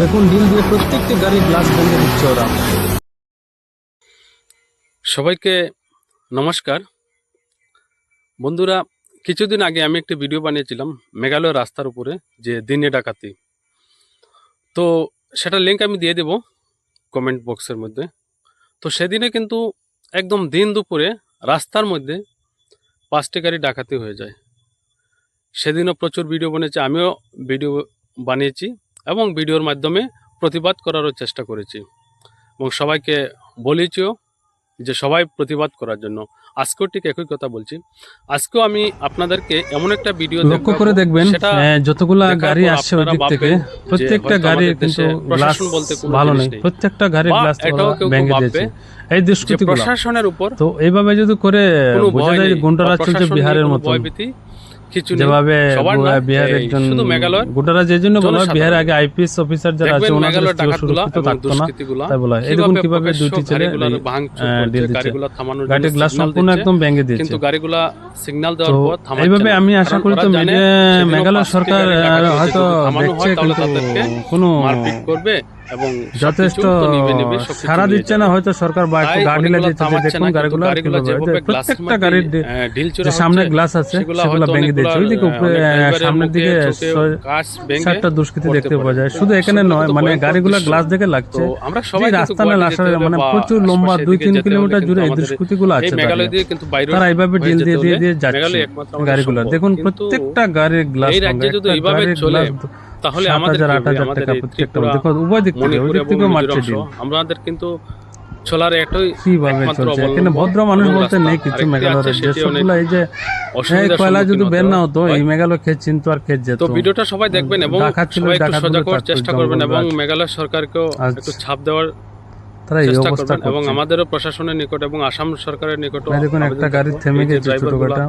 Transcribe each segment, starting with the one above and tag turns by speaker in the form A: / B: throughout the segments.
A: দেখুন ডিল দিয়ে প্রত্যেকটি গাড়ির গ্লাস ভেঙে দিচ্ছে ওরা।
B: সবাইকে নমস্কার। বন্ধুরা, কিছুদিন আগে আমি একটি ভিডিও বানিয়েছিলাম মেঘালয় রাস্তার উপরে, যে দিনে ডাকাতি। তো সেটা লিঙ্ক আমি দিয়ে দেব কমেন্ট বক্সের মধ্যে। তো সেদিনে কিন্তু একদম দিন দুপুরে রাস্তার মধ্যে পাঁচটি গাড়ি ডাকাতি হয়ে যায়। সেদিনও প্রচুর ভিডিও বানিয়েছি, আমিও ভিডিও বানিয়েছি। এবং ভিডিওর মাধ্যমে প্রতিবাদ করারও চেষ্টা করেছি। এবং সবাইকে বলেছিও যে সবাই প্রতিবাদ করার জন্য। আজকেও ঠিক একই কথা বলছি। আজকেও আমি আপনাদেরকে এমন একটা ভিডিও
A: লক্ষ্য করে দেখবেন যতগুলা গাড়ি আসছে ওদিক থেকে প্রত্যেকটা গাড়ির কিন্তু
B: প্রশাসন বলতে
A: ভালো নেই। প্রত্যেকটা গাড়ির গ্লাস ভেঙে দিয়েছে। এই
B: যে
A: দুষ্কৃতিগুলো।
B: প্রশাসনের উপর
A: তো এইভাবে যদি করে বোঝা যায় গুন্ডারা চলছে বিহারের মতো
B: ভয়ভীতি কিছু
A: যেভাবে বিহারের
B: শুধু মেঘালয়ের
A: গুন্ডারা যে জন্য বলা আগে আইপিএস অফিসার যারা আছে ওনাদের
B: মেঘালয়ের
A: কেউ
B: ডাকাতগুলা
A: সুরক্ষিত থাকতো না তাই বলা কীভাবে দুটি ছেলে
B: গাড়িগুলার
A: এই,
B: ভাঙচুর
A: আহ,
B: করছে,
A: ডিল দিচ্ছে।
B: গাড়িগুলা থামানোর জন্য
A: গাড়ির গ্লাস সম্পূর্ণ একদম ভেঙে দিয়েছে।
B: কিন্তু গাড়িগুলা সিগন্যাল দেওয়ার পর থামাচ্ছে
A: এইভাবে আমি আশা করি তো মেঘালয় সরকার হয়তো
B: হয়
A: দেখছে কিন্তু কোনো
B: মারপিট করবে। এবং
A: যথেষ্ট সারা দিচ্ছে না হয়তো সরকার বা একটু গাড়ি
B: অনেকগুলো
A: লাগিয়েছে যে
B: থামাচ্ছে
A: দেখুন গাড়িগুলো প্রত্যেকটা গাড়ির যে সামনে গ্লাস আছে
B: সেগুলো
A: ভেঙে ওইদিকে সামনের দিকে সাতটা দুষ্কৃতি দেখতে পাওয়া যায়। শুধু এখানে নয় মানে গাড়িগুলো গ্লাস দেখে লাগছে।
B: আমরা সবাই
A: রাস্তা আসার মানে প্রচুর লম্বা দুই তিন কিলোমিটার জুড়ে এই
B: আমাদের
A: দুষ্কৃতিগুলো
B: এই
A: আছে তারা। এইভাবে ডিল দিয়ে দিয়ে দিয়ে যাচ্ছে গাড়িগুলো। দেখুন প্রত্যেকটা গাড়ির গ্লাস
B: এই তাহলে আমাদের আমাদের
A: উভয় দিক থেকে ওই দিক মারছে
B: কিন্তু চলার একটাই
A: কীভাবে চলছে। এখানে ভদ্র মানুষ বলতে নেই কিছু মেঘালয়ের যে
B: সেটি
A: এই যে কয়লা যদি বের না
B: হতো
A: এই মেঘালয় খেত চিনতো আর খেত যেত।
B: তো ভিডিওটা সবাই দেখবেন এবং
A: ডাকাত
B: সবাই একটু সজাগ হওয়ার চেষ্টা করবেন এবং মেঘালয় সরকারকেও একটু ছাপ দেওয়ার
A: তারা এই অবস্থা
B: এবং আমাদেরও প্রশাসনের নিকট এবং আসাম সরকারের নিকট
A: দেখুন একটা গাড়ি থেমে গেছে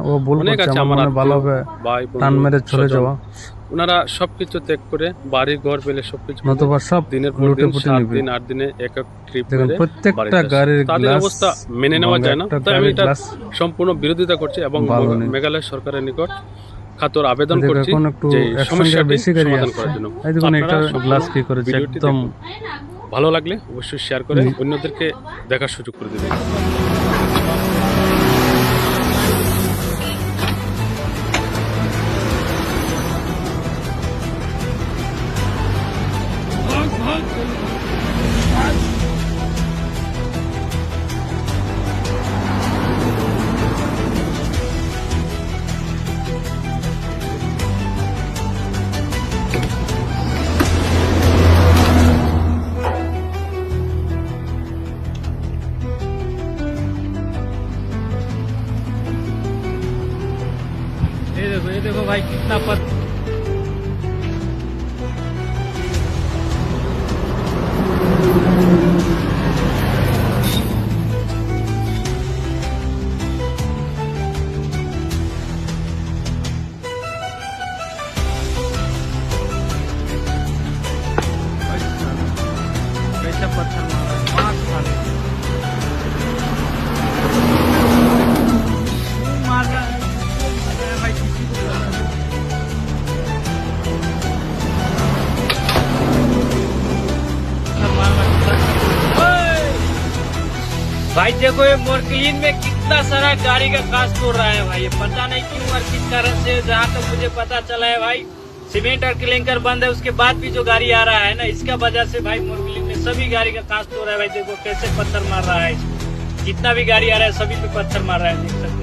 A: ও বল করছে আমার ভালো হবে টান মেরে চলে যাওয়া।
B: ওনারা সবকিছু ত্যাগ করে বাড়ি ঘর পেলে সবকিছু
A: নতুবা সব
B: দিনের পর দিন সাত দিন আট দিনে এক এক ট্রিপ করে
A: প্রত্যেকটা। গাড়ির
B: তাদের অবস্থা মেনে নেওয়া যায় না। তাই আমি এটা সম্পূর্ণ বিরোধিতা করছি এবং মেঘালয় সরকারের নিকট খাতর আবেদন করছি যে সমস্যাটি
A: বেশি
B: সমাধান করার জন্য।
A: এই দেখুন একটা গ্লাস কি করেছে একদম।
B: ভালো লাগলে অবশ্যই শেয়ার করে অন্যদেরকে দেখার সুযোগ করে দেবেন।
A: देखो ये देखो भाई कितना पत पत्थर मारा? मार भाई, देखो ये मोरकलीन में कितना सारा गाड़ी का कांच तोड़ रहा है भाई। ये पता नहीं क्यों और किस कारण से, जहाँ तक तो मुझे पता चला है भाई, सीमेंट और क्लिंकर बंद है, उसके बाद भी जो गाड़ी आ रहा है ना, इसका वजह से भाई मोरकलीन में सभी गाड़ी का कांच तोड़ रहा है भाई। देखो कैसे पत्थर मार रहा है, कितना भी गाड़ी आ रहा है, सभी पे पत्थर मार रहा है, देख सकते